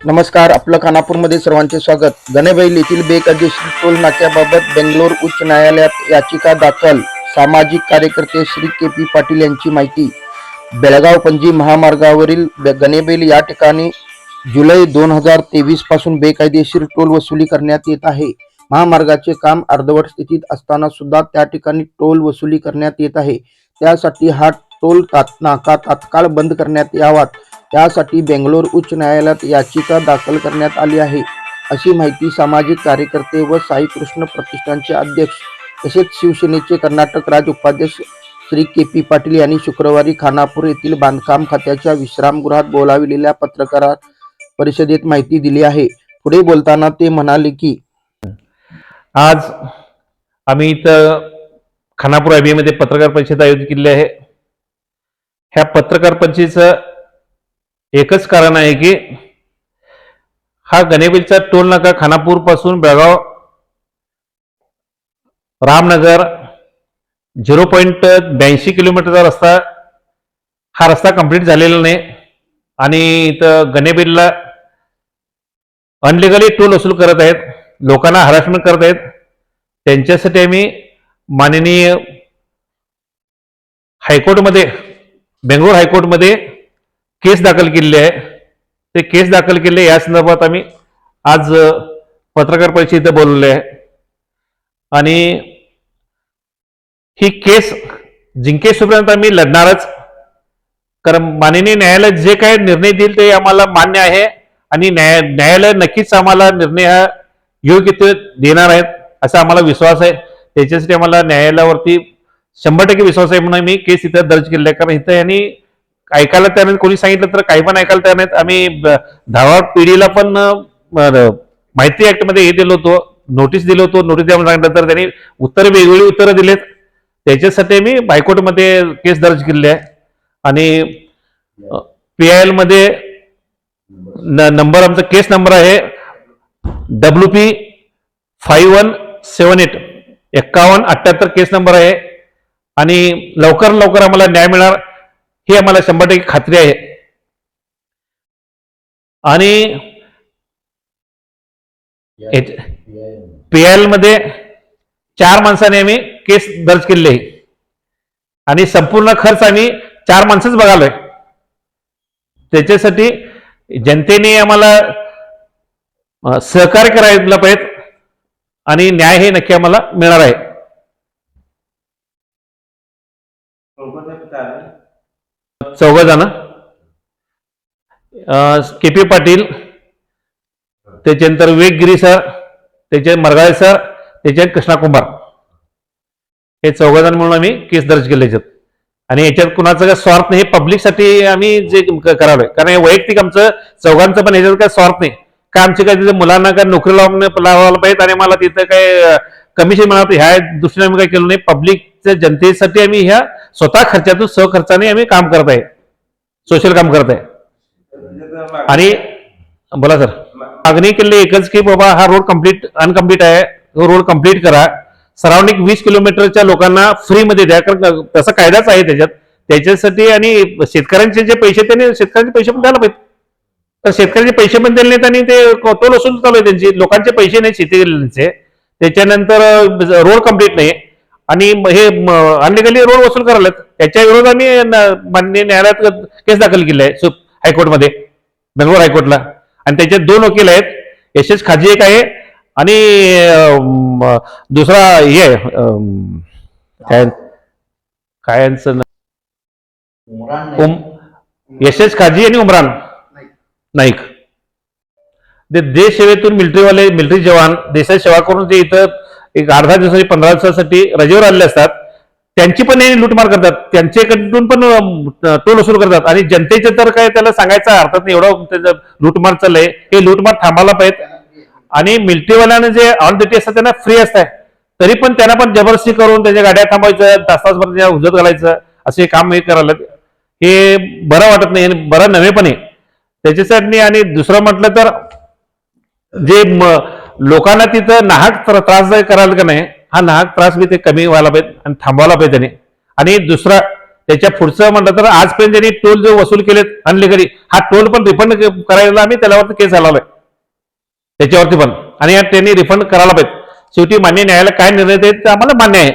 नमस्कार आपलं खानापूरमध्ये सर्वांचे स्वागत. गणेबैल येथील बेकायदेशीर टोल नाक्याबाबत बेंगलोर उच्च न्यायालयात याचिका दाखल. सामाजिक कार्यकर्ते श्री के पी पाटील यांची माहिती. बेळगाव पणजी महामार्गावरील गणेबैल या ठिकाणी जुलै दोन हजार तेवीसपासून बेकायदेशीर टोल वसुली करण्यात येत आहे. महामार्गाचे काम अर्धवट स्थितीत असताना सुद्धा त्या ठिकाणी टोल वसुली करण्यात येत आहे. त्यासाठी हा टोल तात नाका तात्काळ बंद करण्यात यावा त्यासाठी बेंगलोर उच्च न्यायालयात याचिका दाखल करण्यात आली आहे. अशी माहिती सामाजिक कार्यकर्ते व साई कृष्ण प्रतिष्ठानचे अध्यक्ष तसेच शिवसेनेचे कर्नाटक राज्य उपाध्यक्ष श्री के पी पाटील यांनी शुक्रवारी खानापूर येथील बांधकाम खात्याच्या विश्रामगृहात बोलाविलेल्या पत्रकार परिषदेत माहिती दिली आहे. पुढे बोलताना ते म्हणाले की आज आम्ही इथं खानापूर आय पत्रकार परिषद आयोजित केली आहे. ह्या पत्रकार परिषदेचं एकच कारण आहे की हा गणेबीलचा टोल नाका खानापूरपासून बेळगाव रामनगर झिरो पॉईंट ब्याऐंशी किलोमीटरचा रस्ता हा रस्ता कंप्लीट झालेला नाही. आणि इथं गणेबीलला अनलिगली टोल वसूल करत आहेत लोकांना हरासमेंट करत आहेत. त्यांच्यासाठी आम्ही माननीय हायकोर्टमध्ये बेंगलोर हायकोर्टमध्ये केस दाखल केलेली आहे. ते केस दाखल केले या संदर्भात आम्ही आज पत्रकार परिषद इथं बोलवले आहे. आणि ही केस जिंकेसोपर्यंत आम्ही लढणारच. कारण माननीय न्यायालय जे काही निर्णय देईल ते आम्हाला मान्य आहे. आणि न्याय न्यायालय नक्कीच आम्हाला निर्णय हा योग्य ते देणार आहेत असा आम्हाला विश्वास आहे. त्याच्यासाठी आम्हाला न्यायालयावरती शंभर टक्के विश्वास आहे म्हणून मी केस इथं दर्ज केलेला आहे. कारण इथं यांनी ऐकायला तयार नाहीत. कोणी सांगितलं तर काही पण ऐकायला तयार नाहीत. आम्ही ब- पिढीला पण माहिती ऍक्टमध्ये हे दिलं होतं. नोटीस दिलं होतं. नोटीस द्यायला सांगितलं तर त्यांनी उत्तर वेगवेगळी उत्तरं दिलेत. त्याच्यासाठी मी हायकोर्टमध्ये केस दर्ज केलेली आहे. आणि पी आय एलमध्ये न- नंबर आमचा केस नंबर आहे W P five one seven eight एक्कावन्न अठ्ठ्याहत्तर केस नंबर आहे. आणि लवकर लवकर आम्हाला न्याय मिळणार. ही आम्हाला शंभर टक्के खात्री आहे. आणि पी एलमध्ये चार माणसाने आम्ही केस दर्ज केलेली आहे. आणि संपूर्ण खर्च आम्ही चार माणसंच बघालोय. त्याच्यासाठी जनतेने आम्हाला सहकार्य करायला पाहिजे आणि न्याय हे नक्की आम्हाला मिळणार आहे. चौघ जण. के पी पाटील त्याच्यानंतर वेगगिरी सर त्याचे मरगाळे सर त्याचे कृष्णा कुंभार. हे चौघ जण म्हणून आम्ही केस दर्ज केले याच्यात आणि याच्यात कुणाचं काय स्वार्थ नाही हे पब्लिकसाठी आम्ही जे क- कारण हे वैयक्तिक आमचं चौघांचं पण याच्यात काय स्वार्थ नाही. का आमच्या काय तिथे मुलांना काय नोकरी लावून लावायला पाहिजे आणि मला तिथं काय कमिशन मिळालं ह्या दृष्टीने आम्ही काय केलं नाही. पब्लिकच्या जनतेसाठी आम्ही ह्या स्वतः खर्चातून सहखर्चाने आम्ही काम करत आहे. सोशल काम करत आहे. आणि बोला सर. मागणी केलेली एकच की बाबा हा रोड कंप्लीट अनकम्प्लीट आहे. तो रोड कंप्लीट करा. सराउंडिंग वीस किलोमीटरच्या लोकांना फ्रीमध्ये द्या. कारण तसा कायदाच आहे त्याच्यात. त्याच्यासाठी आणि शेतकऱ्यांचे जे पैसे त्यांनी शेतकऱ्यांचे पैसे पण द्यायला पाहिजे तर शेतकऱ्यांचे पैसे पण दिले नाहीत आणि ते तो लसून चालू आहे त्यांची. लोकांचे पैसे नाही शेतीचे त्याच्यानंतर रोड कंप्लीट नाही आणि हे अनलिगली रोड वसूल करायला त्याच्या विरोधात आम्ही न- माननीय न्यायालयात केस दाखल केली आहे सु- हायकोर्टमध्ये बेंगलोर हायकोर्टला. आणि त्याचे दोन वकील आहेत. यशस खाजी एक आहे. आणि दुसरा हे काय काय? उम यशस खाजी आणि उमरान नाईक. ते देश सेवेतून मिलिटरीवाले मिलिटरी जवान देशाची सेवा करून जे इथं एक अर्धा दिवसाची पंधरा दिवसासाठी रजेवर आलेले असतात. त्यांची पण हे लूटमार करतात. त्यांच्याकडून पण टोल वसूल करतात. आणि जनतेचे तर काय त्याला सांगायचा अर्थात नाही. एवढं त्याचं लूटमार चाललंय हे लूटमार थांबायला पाहिजे आणि मिलिटरीवाल्यानं जे ऑन ड्युटी असतात त्यांना फ्री असतात तरी पण त्यांना पण जबरदस्ती करून त्याच्या गाड्या थांबायचं तास तासभर त्याच्या उजत घालायचं असे काम हे करायला हे बरं वाटत नाही आणि बरं नव्हे पण आहे त्याच्यासाठी आणि दुसरं म्हटलं तर जे म- लोकांना तिथं नाहक त्रासदायक करायला का नाही हा नाहक त्रास बी ते कमी व्हायला पाहिजे आणि थांबवायला पाहिजे त्याने. आणि दुसरा त्याच्या पुढचं म्हटलं तर आजपर्यंत त्यांनी टोल जो वसूल केलेत घरी हा टोल पण रिफंड करायला आम्ही त्याच्यावरती केस चालवलाय त्याच्यावरती पण. आणि या त्यांनी रिफंड करायला पाहिजे. शेवटी मान्य न्यायालय काय निर्णय देत ते आम्हाला मान्य आहे.